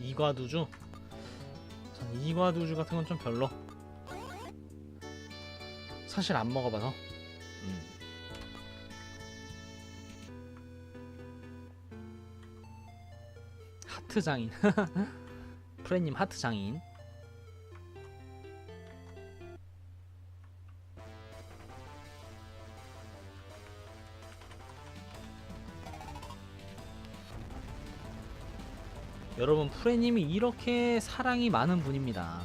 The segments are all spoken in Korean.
이과두주? 전 이과두주 같은 건 좀 별로. 사실 안 먹어봐서. 음. 하트 장인. 프레님 하트 장인 여러분 프레님이 이렇게 사랑이 많은 분입니다.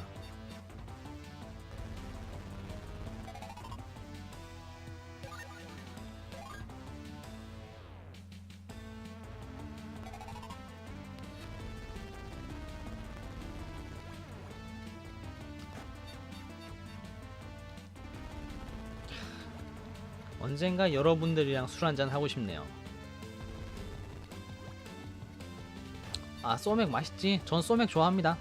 언젠가 여러분들이랑 술 한잔 하고 싶네요. 아 소맥 맛있지? 전 소맥 좋아합니다.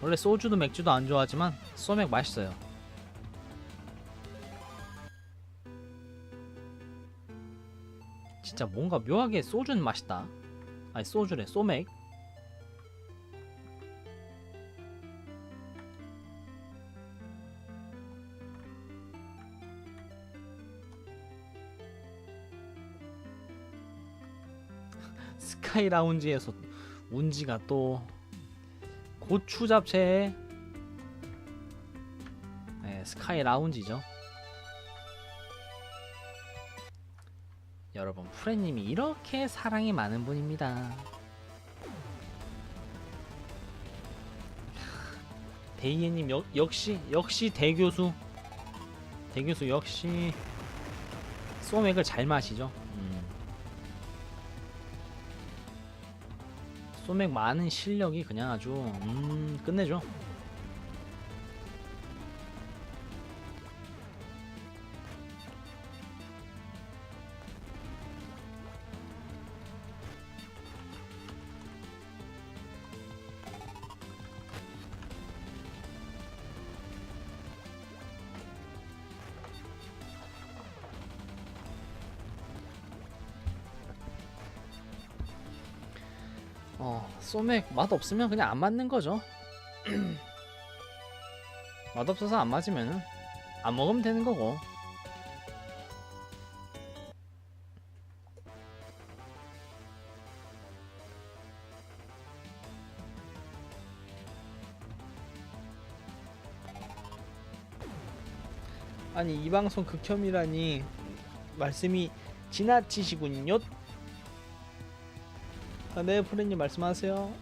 원래 소주도 맥주도 안 좋아하지만 소맥 맛있어요. 진짜 뭔가 묘하게 소주는 맛있다. 아니 소주래 소맥. 스카이 라운지에서 운지가 또 고추 잡채. 네, 스카이 라운지죠. 여러분 프레님이 이렇게 사랑이 많은 분입니다. 데이에님 역, 역시 역시 대교수. 대교수 역시 소맥을 잘 마시죠 소맥 많은 실력이 그냥 아주 음 끝내줘. 소맥 맛 없으면 그냥 안 맞는 거죠. 맛 없어서 안 맞으면은 안 먹으면 되는 거고. 아니 이 방송 극혐이라니 말씀이 지나치시군요. 아, 네, 프레님 말씀하세요.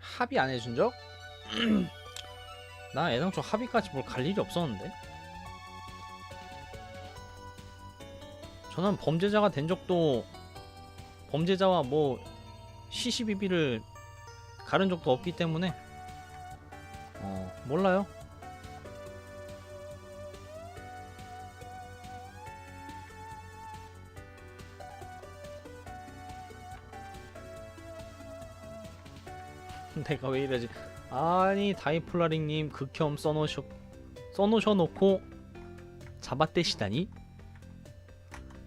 합의 안 해준 적? 나 애당초 합의까지 뭘 갈 일이 없었는데. 저는 범죄자가 된 적도 범죄자와 뭐 시시비비를 가른 적도 없기 때문에 어 몰라요. 내가 왜 이러지? 아니 다이플라링님 극혐 써놓으셔 써놓으셔놓고 잡아떼시다니?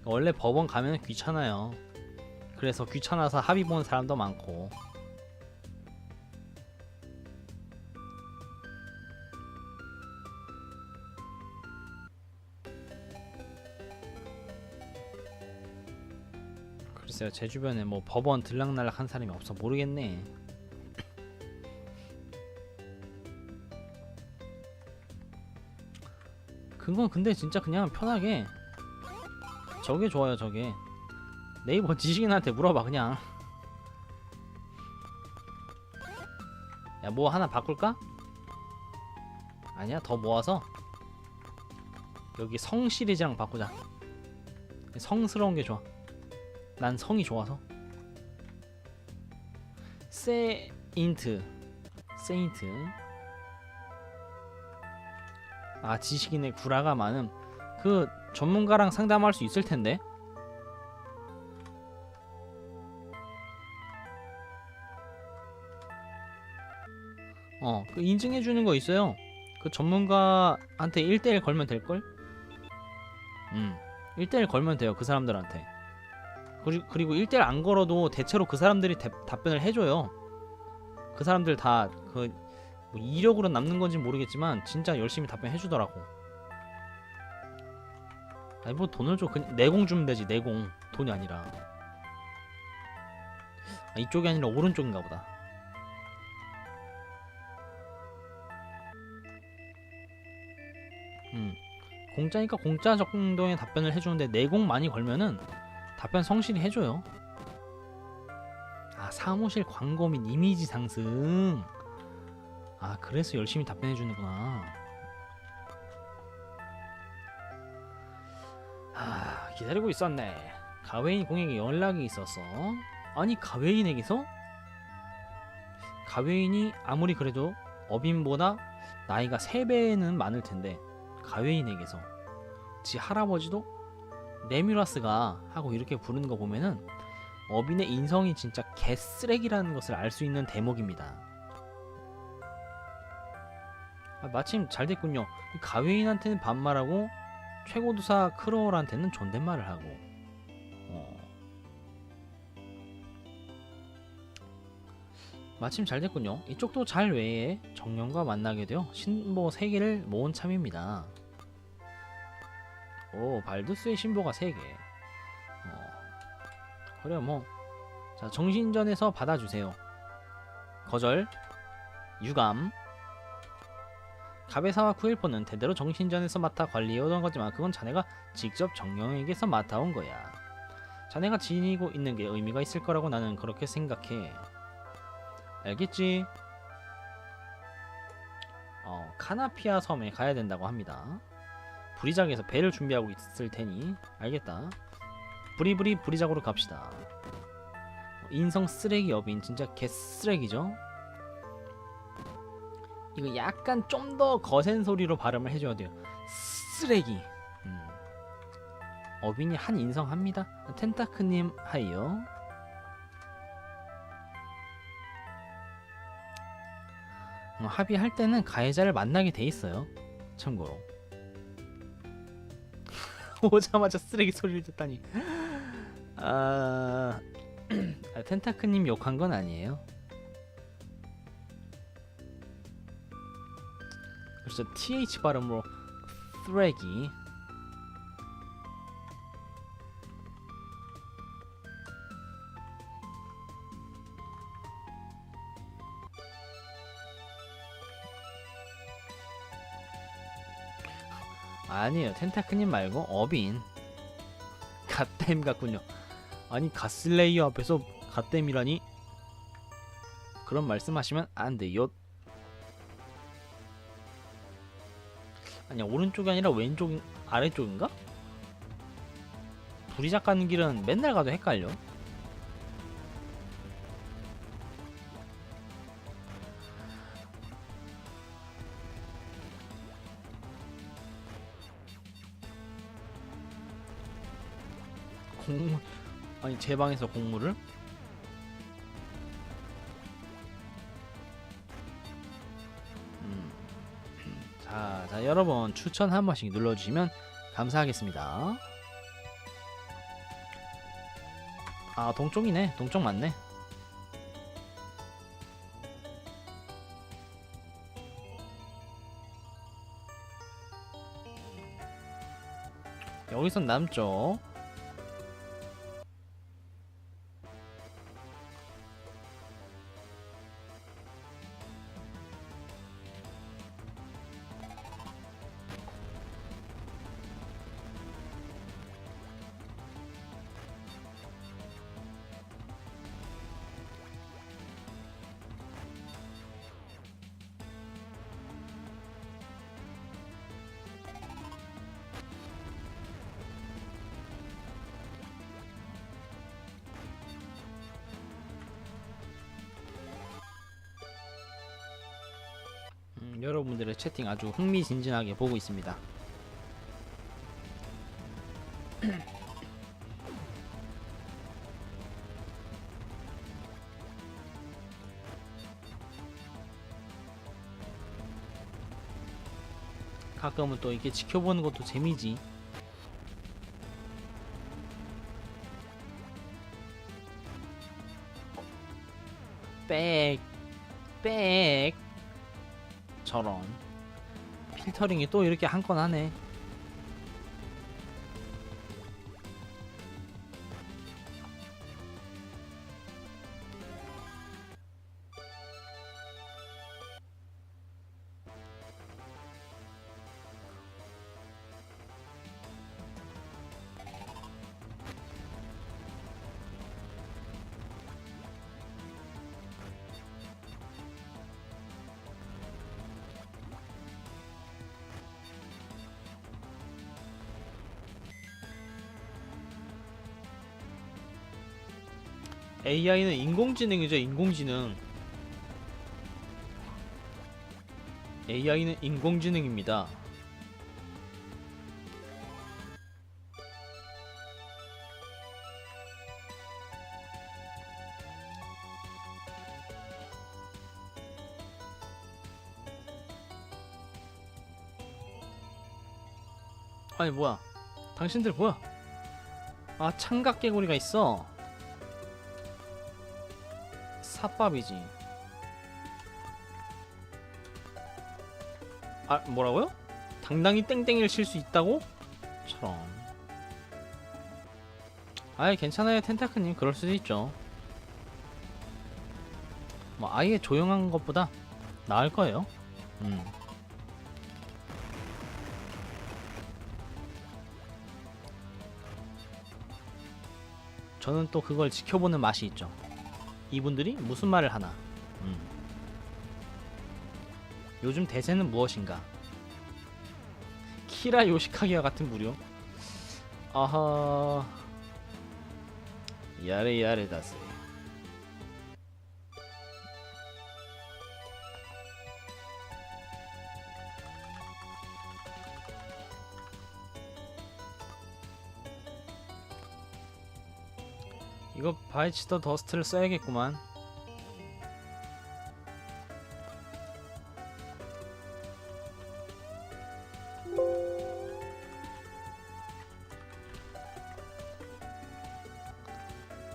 원래 법원 가면 귀찮아요. 그래서 귀찮아서 합의 보는 사람도 많고. 글쎄요 제 주변에 뭐 법원 들락날락 한 사람이 없어 모르겠네. 그건 근데 진짜 그냥 편하게. 저게 좋아요 저게. 네이버 지식인한테 물어봐 그냥. 야 뭐 하나 바꿀까? 아니야 더 모아서? 여기 성 시리즈랑 바꾸자. 성스러운 게 좋아. 난 성이 좋아서. 세인트 세인트 아 지식인의 구라가 많음 그 전문가랑 상담할 수 있을 텐데 어 그 인증해 주는 거 있어요 그 전문가한테 1대1 걸면 될 걸? 음 1대1 걸면 돼요 그 사람들한테 그리- 그리고 1대1 안 걸어도 대체로 그 사람들이 대- 답변을 해 줘요. 그 사람들 다 그 뭐 이력으로 남는 건지 모르겠지만 진짜 열심히 답변해 주더라고. 아니 뭐 돈을 줘 그냥 내공 주면 되지 내공 돈이 아니라 아, 이쪽이 아니라 오른쪽인가 보다. 음 공짜니까 공짜 정도의 답변을 해주는데 내공 많이 걸면은 답변 성실히 해줘요. 아 사무실 광고 및 이미지 상승. 아 그래서 열심히 답변해 주는구나. 아 기다리고 있었네. 가웨인 공에게 연락이 있었어. 아니 가웨인에게서? 가웨인이 아무리 그래도 어빈보다 나이가 3배는 많을 텐데 가웨인에게서 지 할아버지도 네뮤라스가 하고 이렇게 부르는 거 보면은 어빈의 인성이 진짜 개쓰레기라는 것을 알 수 있는 대목입니다. 아, 마침 잘 됐군요. 이 가웨인한테는 반말하고 최고도사 크로울한테는 존댓말을 하고. 어. 마침 잘 됐군요. 이쪽도 잘 외에 정령과 만나게 되어 신보 3개를 모은 참입니다. 오, 발두스의 신보가 3개. 어. 그래 뭐. 자, 정신전에서 받아주세요. 거절. 유감. 가베사와 쿠일포는 대대로 정신전에서 맡아 관리해오던 거지만 그건 자네가 직접 정령에게서 맡아온 거야. 자네가 지니고 있는 게 의미가 있을 거라고 나는 그렇게 생각해. 알겠지? 어, 카나피아 섬에 가야 된다고 합니다. 부리작에서 배를 준비하고 있을 테니 알겠다. 부리부리 부리작으로 갑시다. 인성 쓰레기 여빈 진짜 개 쓰레기죠? 이거 약간 좀 더 거센 소리로 발음을 해줘야 돼요. 쓰레기. 음. 어빈이 한 인성합니다. 텐타크님 하이요. 어, 합의할 때는 가해자를 만나게 돼 있어요. 참고로. 오자마자 쓰레기 소리를 듣다니. 아, 아 텐타크님 욕한 건 아니에요. 그래서 th 발음으로 쓰레기. 아니에요. 텐타크님 말고 어빈. 갓댐 같군요. 아니 가슬레이어 앞에서 갓댐이라니? 그런 말씀하시면 안 돼요. 아니야 오른쪽이 아니라 왼쪽 아래쪽인가? 부리작 가는 길은 맨날 가도 헷갈려. 공물 아니 제 방에서 공물을? 여러분 추천 한 번씩 눌러주시면 감사하겠습니다. 아 동쪽이네, 동쪽 맞네. 여기선 남쪽. 여러분들의 채팅 아주 흥미진진하게 보고 있습니다. 가끔은 또 이렇게 지켜보는 것도 재미지. 필터링이 또 이렇게 한 건 하네. AI는 인공지능이죠, 인공지능. AI는 인공지능입니다. 아니 뭐야? 당신들 뭐야? 아 창각 개구리가 있어. 삿밥이지. 아 뭐라고요? 당당히 땡땡이를 칠 수 있다고? 처럼. 아예 괜찮아요 텐타크님 그럴 수도 있죠. 뭐 아예 조용한 것보다 나을 거예요. 음. 저는 또 그걸 지켜보는 맛이 있죠. 이분들이 무슨 말을 하나. 음. 요즘 대세는 무엇인가? 키라 요시카기와 같은 무료. 아하. 야레 야레 다세. 이거 바이치 더 더스트를 써야겠구만.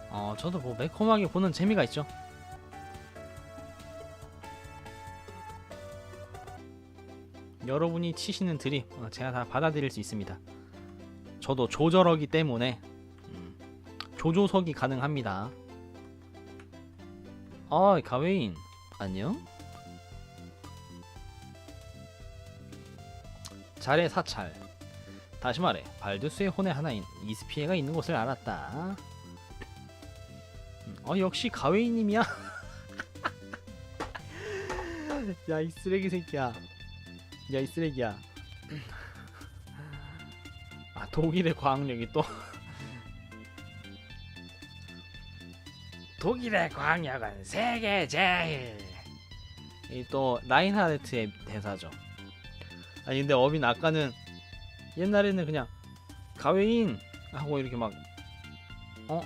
어, 저도 뭐 매콤하게 보는 재미가 있죠. 여러분이 치시는 드립 어, 제가 다 받아들일 수 있습니다. 저도 조절하기 때문에 음, 조조석이 가능합니다. 아, 가웨인 안녕. 잘해 사찰. 다시 말해 발두스의 혼의 하나인 이스피에가 있는 곳을 알았다. 음, 어 역시 가웨이님이야. 야 이 쓰레기 새끼야. 야 이 쓰레기야. 아 독일의 과학력이 또. 독일의 과학력은 세계 제일. 이 또 라인하르트의 대사죠. 아니 근데 어빈 아까는 옛날에는 그냥 가웨인 하고 이렇게 막 어?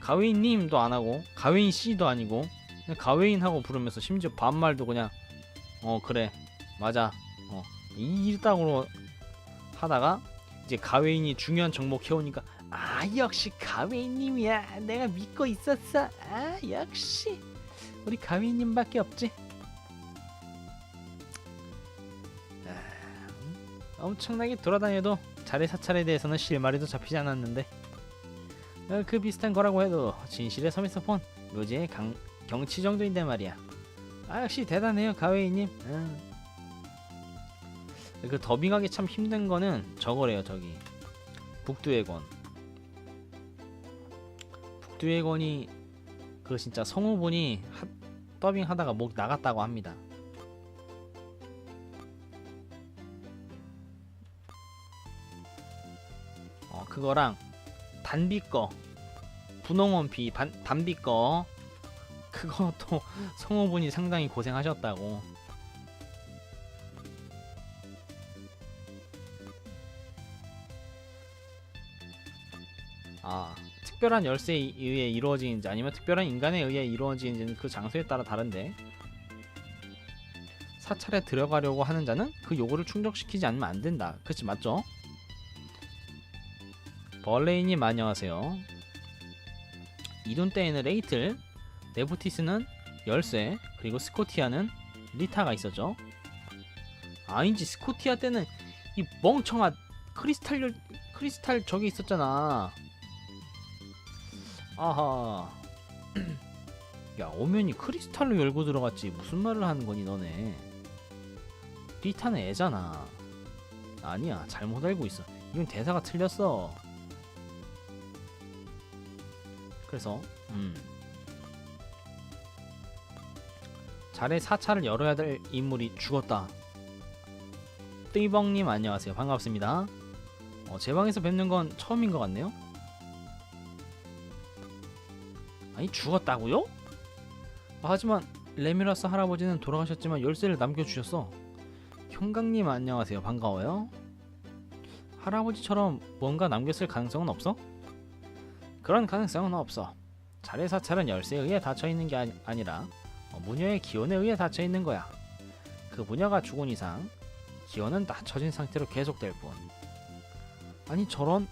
가웨인님도 안 하고 가웨인 씨도 아니고 그냥 가웨인 하고 부르면서 심지어 반말도 그냥 어 그래 맞아 어 이따구로 하다가 이제 가웨인이 중요한 정목 해오니까 아 역시 가웨인님이야. 내가 믿고 있었어. 아 역시. 우리 가웨인님밖에 없지. 아, 엄청나게 돌아다녀도 자리 사찰에 대해서는 실마리도 잡히지 않았는데. 어, 그 비슷한 거라고 해도 진실의 서미스폰 묘지의 강, 경치 정도인데 말이야. 아 역시 대단해요 가웨이님. 응. 그 더빙하기 참 힘든 거는 저거래요 저기. 북두의 권 북두의권이 그 진짜 성우분이 하, 더빙 하다가 목 나갔다고 합니다. 어 그거랑 단비 거 분홍원 비 반, 단비 거 그것도 성우분이 상당히 고생하셨다고. 아 특별한 열쇠에 의해 이루어지는지 아니면 특별한 인간에 의해 이루어지는지는 그 장소에 따라 다른데 사찰에 들어가려고 하는 자는 그 요구를 충족시키지 않으면 안 된다 그치 맞죠? 벌레이님 안녕하세요 이돈 때에는 레이틀 네부티스는 열쇠 그리고 스코티아는 리타가 있었죠. 아닌지 스코티아 때는 이 멍청한 크리스탈 열 크리스탈 저기 있었잖아. 아하. 야 오면이 크리스탈로 열고 들어갔지 무슨 말을 하는 거니 너네? 리타는 애잖아. 아니야 잘못 알고 있어. 이건 대사가 틀렸어. 그래서 음. 잘의 사찰을 열어야 될 인물이 죽었다. 띠벙님 안녕하세요. 반갑습니다. 어, 제 방에서 뵙는 건 처음인 것 같네요. 아니 죽었다고요? 아, 하지만 레미라스 할아버지는 돌아가셨지만 열쇠를 남겨주셨어. 형강님 안녕하세요. 반가워요. 할아버지처럼 뭔가 남겼을 가능성은 없어? 그런 가능성은 없어. 자의 사찰은 열쇠에 의해 닫혀 있는 게 아니, 아니라 어, 무녀의 기원에 의해 닫혀 있는 거야. 그 무녀가 죽은 이상 기원은 닫혀진 상태로 계속될 뿐. 아니 저런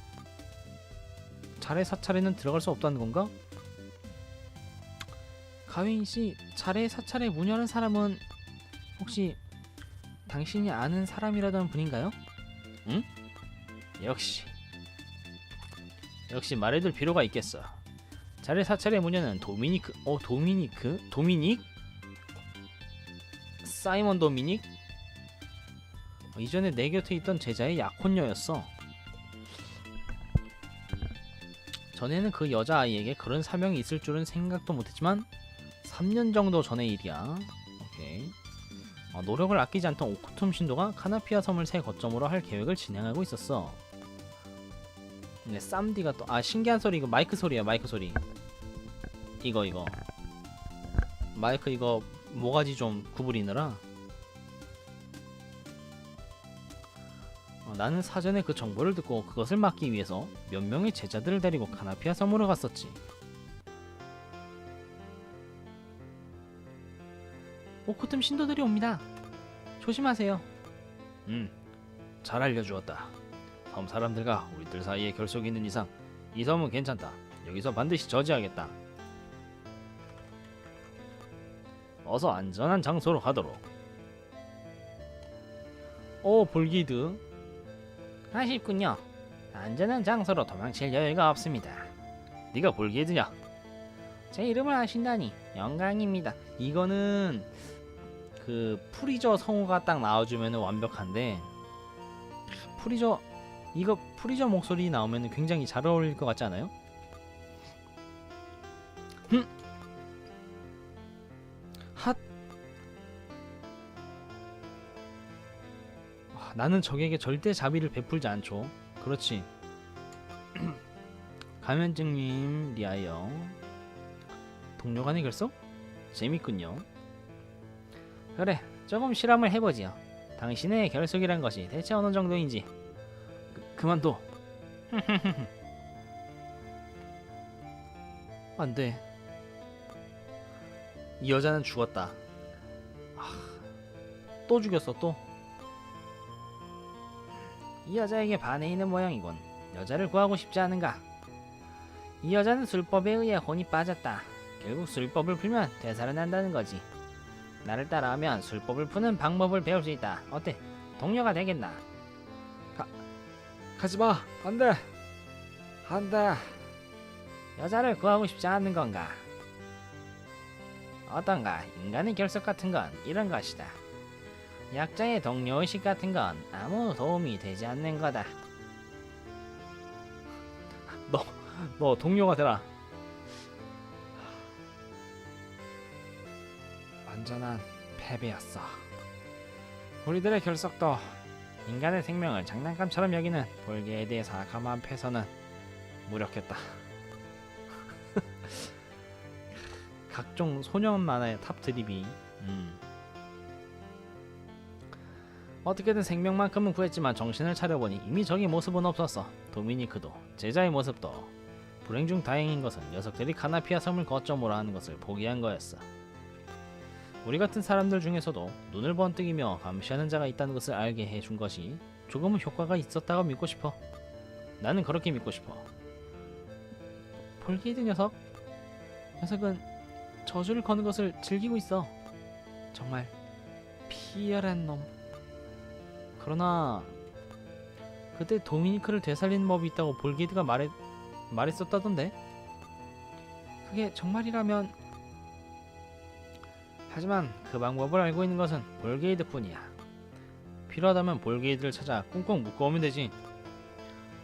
자의 사찰에는 들어갈 수 없다는 건가? 가윈 씨, 자의 사찰에 무녀는 사람은 혹시 당신이 아는 사람이라던 분인가요? 응? 역시 역시 말해둘 필요가 있겠어. 자의 사찰의 무녀는 도미니크, 어 도미니크, 도미닉, 사이먼 도미닉. 어, 이전에 내 곁에 있던 제자의 약혼녀였어. 전에는 그 여자 아이에게 그런 사명이 있을 줄은 생각도 못했지만 3년 정도 전의 일이야. 오케이. 어, 노력을 아끼지 않던 오쿠툼 신도가 카나피아 섬을 새 거점으로 할 계획을 진행하고 있었어. 근데 쌈디가 또 아 신기한 소리 이거 마이크 소리야 마이크 소리. 이거 이거 마이크 이거 모가지 좀 구부리느라. 어, 나는 사전에 그 정보를 듣고 그것을 막기 위해서 몇 명의 제자들을 데리고 카나피아 섬으로 갔었지. 오코툼 신도들이 옵니다. 조심하세요. 음, 잘 알려주었다. 섬 사람들과 우리들 사이에 결속이 있는 이상 이 섬은 괜찮다. 여기서 반드시 저지하겠다. 어서 안전한 장소로 가도록. 오 볼기드. 아쉽군요. 안전한 장소로 도망칠 여유가 없습니다. 네가 볼기드냐? 제 이름을 아신다니 영광입니다. 이거는 그 프리저 성우가 딱 나와주면 완벽한데 프리저 이거 프리저 목소리 나오면 굉장히 잘 어울릴 것 같지 않아요? 흠. 핫. 와, 나는 적에게 절대 자비를 베풀지 않죠. 그렇지. 감염증님 리아이어 동료 간의 결속? 재밌군요. 그래, 조금 실험을 해보지요. 당신의 결속이란 것이 대체 어느 정도인지. 그, 그만둬. 안 돼. 이 여자는 죽었다. 아, 또 죽였어, 또. 이 여자에게 반해 있는 모양이군. 여자를 구하고 싶지 않은가? 이 여자는 술법에 의해 혼이 빠졌다. 결국 술법을 풀면 되살아난다는 거지. 나를 따라하면 술법을 푸는 방법을 배울 수 있다. 어때? 동료가 되겠나? 가, 가지마. 안 돼. 안 돼. 여자를 구하고 싶지 않는 건가? 어떤가? 인간의 결석 같은 건 이런 것이다. 약자의 동료의식 같은 건 아무 도움이 되지 않는 거다. 너, 너 동료가 되라. 완전한 패배였어. 우리들의 결석도 인간의 생명을 장난감처럼 여기는 볼게에 대해 사감한 패선은 무력했다. 각종 소년 만화의 탑 드립이 음. 어떻게든 생명만큼은 구했지만 정신을 차려보니 이미 저기 모습은 없었어. 도미니크도 제자의 모습도 불행 중 다행인 것은 녀석들이 카나피아 섬을 거점으로 하는 것을 포기한 거였어. 우리 같은 사람들 중에서도 눈을 번뜩이며 감시하는 자가 있다는 것을 알게 해준 것이 조금은 효과가 있었다고 믿고 싶어. 나는 그렇게 믿고 싶어. 볼기드 녀석? 녀석은 저주를 거는 것을 즐기고 있어. 정말 피열한 놈. 그러나 그때 도미니크를 되살리는 법이 있다고 볼게이드가 말해 말했었다던데. 그게 정말이라면 하지만 그 방법을 알고 있는 것은 볼게이드뿐이야. 필요하다면 볼게이드를 찾아 꽁꽁 묶어오면 되지.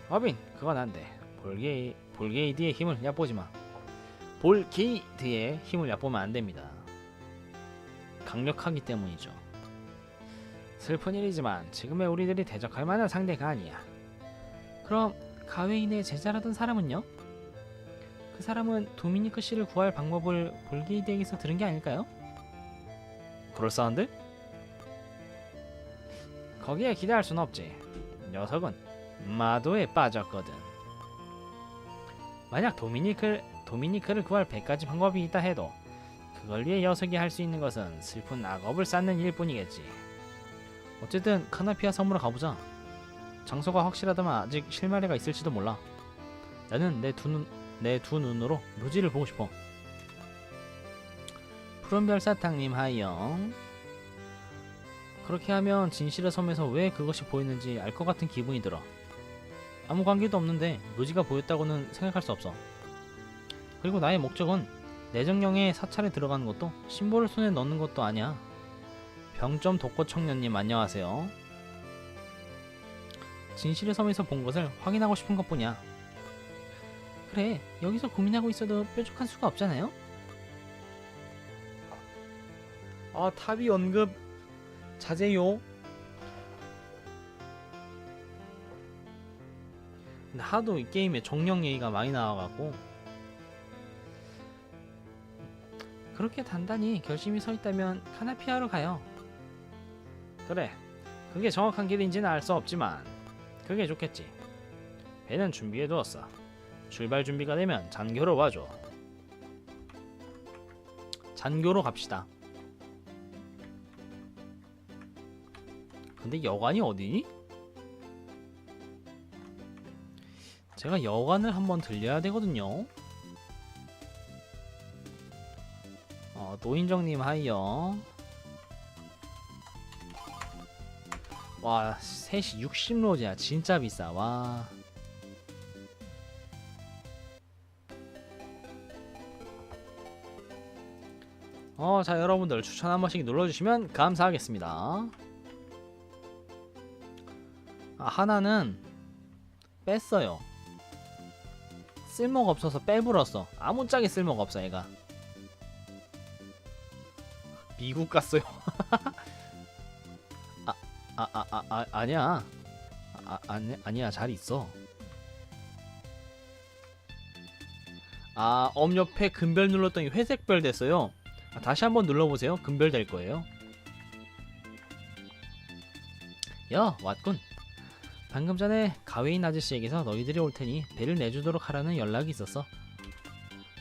어빈, 그건 안 돼. 볼게이 볼게이드의 힘을 얕보지 마. 볼게이드의 힘을 얕보면 안 됩니다. 강력하기 때문이죠. 슬픈 일이지만 지금의 우리들이 대적할 만한 상대가 아니야. 그럼 가웨인의 제자라던 사람은요? 그 사람은 도미니크 씨를 구할 방법을 볼게이드에게서 들은 게 아닐까요? 그럴싸한데? 거기에 기대할 순 없지. 녀석은 마도에 빠졌거든. 만약 도미니크 도미니크를 구할 100가지 방법이 있다 해도 그걸 위해 녀석이 할 수 있는 것은 슬픈 악업을 쌓는 일뿐이겠지. 어쨌든 카나피아 섬으로 가보자. 장소가 확실하다면 아직 실마리가 있을지도 몰라. 나는 내 두 눈, 내 두 눈으로 묘지를 보고 싶어. 푸른별 사탕님 하이영. 그렇게 하면 진실의 섬에서 왜 그것이 보이는지 알 것 같은 기분이 들어. 아무 관계도 없는데 묘지가 보였다고는 생각할 수 없어. 그리고 나의 목적은 내정령의 사찰에 들어가는 것도 심볼을 손에 넣는 것도 아니야. 병점 독고 청년님 안녕하세요. 진실의 섬에서 본 것을 확인하고 싶은 것뿐이야. 그래, 여기서 고민하고 있어도 뾰족한 수가 없잖아요. 아, 탑이 언급 자제요. 하도 이 게임에 정령 얘기가 많이 나와갖고 그렇게 단단히 결심이 서 있다면 카나피아로 가요. 그래, 그게 정확한 길인지는 알 수 없지만 그게 좋겠지. 배는 준비해 두었어. 출발 준비가 되면 잔교로 와줘. 잔교로 갑시다. 근데 여관이 어디니? 제가 여관을 한번 들려야 되거든요. 어, 노인정님 하이요. 와, 3시 60로즈야. 진짜 비싸. 와. 어, 자, 여러분들 추천 한 번씩 눌러주시면 감사하겠습니다. 아, 하나는 뺐어요. 쓸모가 없어서 빼불었어. 아무짝에 쓸모가 없어, 얘가. 미국 갔어요. 아, 아, 아, 아, 아 아니야. 아, 아니, 아니야, 잘 있어. 아, 엄 옆에 금별 눌렀더니 회색별 됐어요. 아, 다시 한번 눌러보세요. 금별 될 거예요. 야, 왔군. 방금 전에 가웨인 아저씨에게서 너희들이 올 테니 배를 내주도록 하라는 연락이 있었어.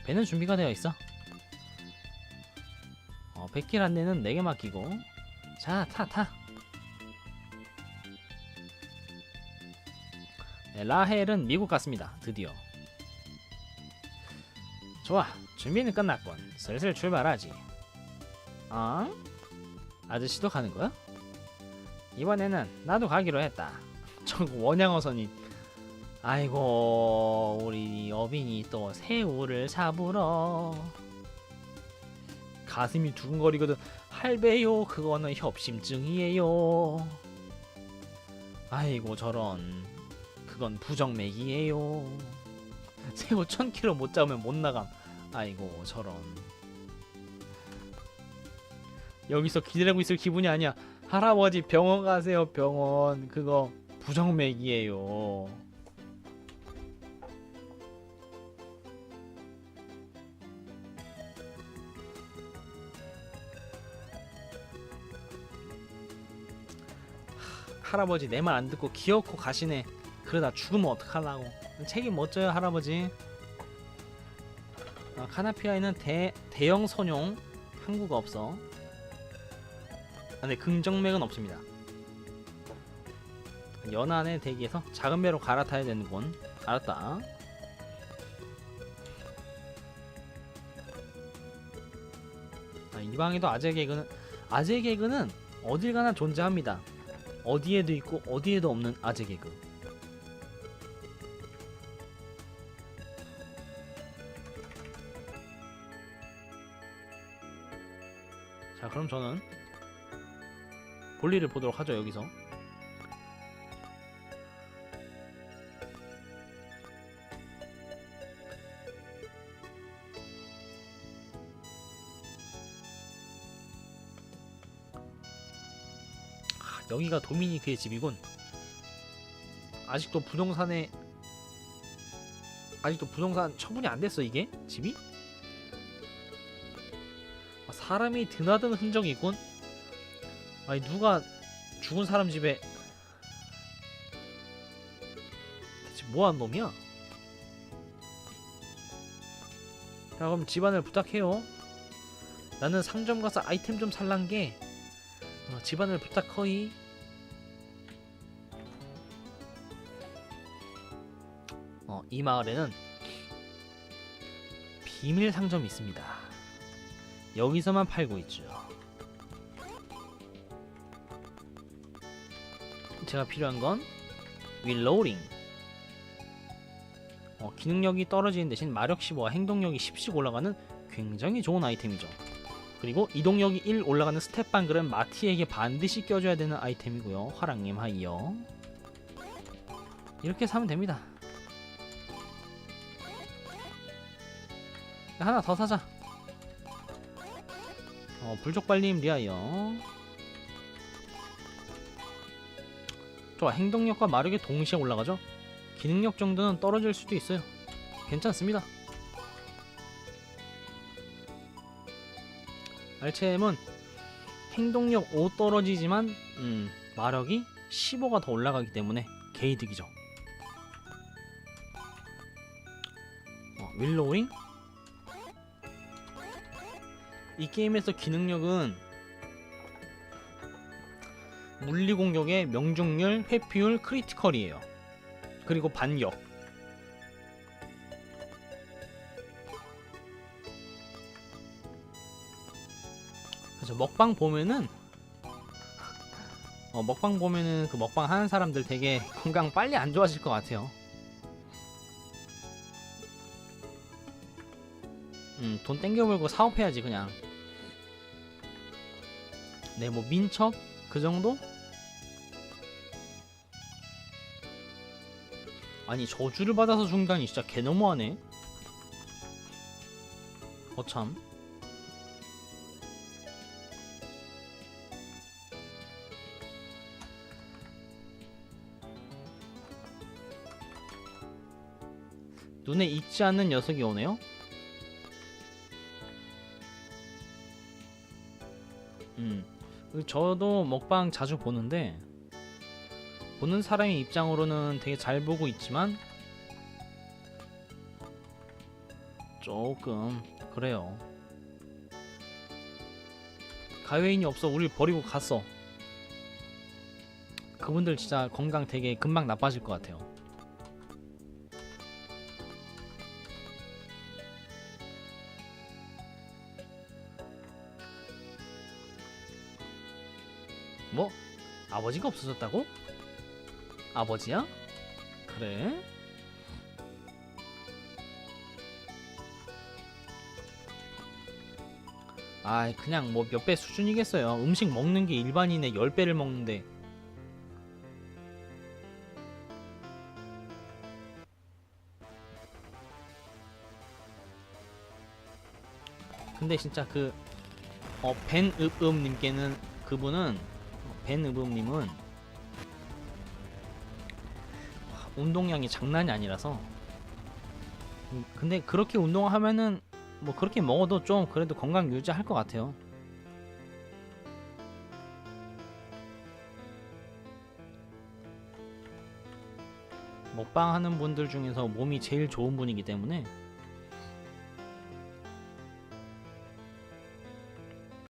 배는 준비가 되어 있어. 어, 백길 안내는 내게 맡기고. 자, 타, 타. 네, 라헬은 미국 갔습니다. 드디어. 좋아, 준비는 끝났군. 슬슬 출발하지. 어? 아저씨도 가는 거야? 이번에는 나도 가기로 했다. 저 원양어선이 아이고 우리 어빈이 또 새우를 잡으러 가슴이 두근거리거든. 할배요 그거는 협심증이에요. 아이고 저런. 그건 부정맥이에요. 새우 천 킬로 못 잡으면 못 나감. 아이고 저런. 여기서 기다리고 있을 기분이 아니야. 할아버지 병원 가세요 병원. 그거 부정맥이에요. 할아버지 내 말 안 듣고 기어코 가시네. 그러다 죽으면 어떡하려고. 책임 못 져요 할아버지. 아, 카나피아에는 대, 대형 선용 항구가 없어. 아, 근데 긍정맥은 없습니다. 연안의 대기에서 작은 배로 갈아타야 되는군. 알았다. 아, 이 방에도 아재 개그는 아재 개그는 어딜 가나 존재합니다. 어디에도 있고 어디에도 없는 아재 개그. 자, 그럼 저는 볼일을 보도록 하죠 여기서. 여기가 도미니크의 집이군. 아직도 부동산에 아직도 부동산 처분이 안 됐어 이게 집이? 아, 사람이 드나든 흔적이 있군. 아니 누가 죽은 사람 집에 대체 뭐한 놈이야? 자 그럼 집안을 부탁해요. 나는 상점 가서 아이템 좀 살란 게 어, 집안을 부탁허이. 이 마을에는 비밀 상점이 있습니다. 여기서만 팔고 있죠. 제가 필요한 건 윌로우링. 어, 기능력이 떨어지는 대신 마력 15와 행동력이 10씩 올라가는 굉장히 좋은 아이템이죠. 그리고 이동력이 1 올라가는 스텝 방글은 마티에게 반드시 껴줘야 되는 아이템이고요. 화랑님 하이요. 이렇게 사면 됩니다. 하나 더 사자. 어, 불족발님 리아이요. 좋아, 행동력과 마력이 동시에 올라가죠. 기능력 정도는 떨어질 수도 있어요. 괜찮습니다. 알체엠은 행동력 5 떨어지지만 음, 마력이 15가 더 올라가기 때문에 개이득이죠. 어, 윌로잉? 이 게임에서 기능력은 물리 공격의 명중률, 회피율, 크리티컬이에요. 그리고 반격. 그래서 먹방 보면은 어, 먹방 보면은 그 먹방 하는 사람들 되게 건강 빨리 안 좋아질 것 같아요. 음, 돈 땡겨 벌고 사업해야지 그냥. 네, 뭐 민첩 그 정도? 아니 저주를 받아서 중단이 진짜 개너무하네. 어참. 눈에 익지 않는 녀석이 오네요. 저도 먹방 자주 보는데 보는 사람의 입장으로는 되게 잘 보고 있지만 조금 그래요. 가회인이 없어 우릴 버리고 갔어. 그분들 진짜 건강 되게 금방 나빠질 것 같아요. 아버지가 없어졌다고? 아버지야? 그래? 아 그냥 뭐 몇 배 수준이겠어요 음식 먹는 게 일반인의 10배를 먹는데 근데 진짜 그 어, 벤읍읍님께는 그분은 벤읍읍님은 운동량이 장난이 아니라서 음, 근데 그렇게 운동하면은 뭐 그렇게 먹어도 좀 그래도 건강 유지할 것 같아요. 먹방 하는 분들 중에서 몸이 제일 좋은 분이기 때문에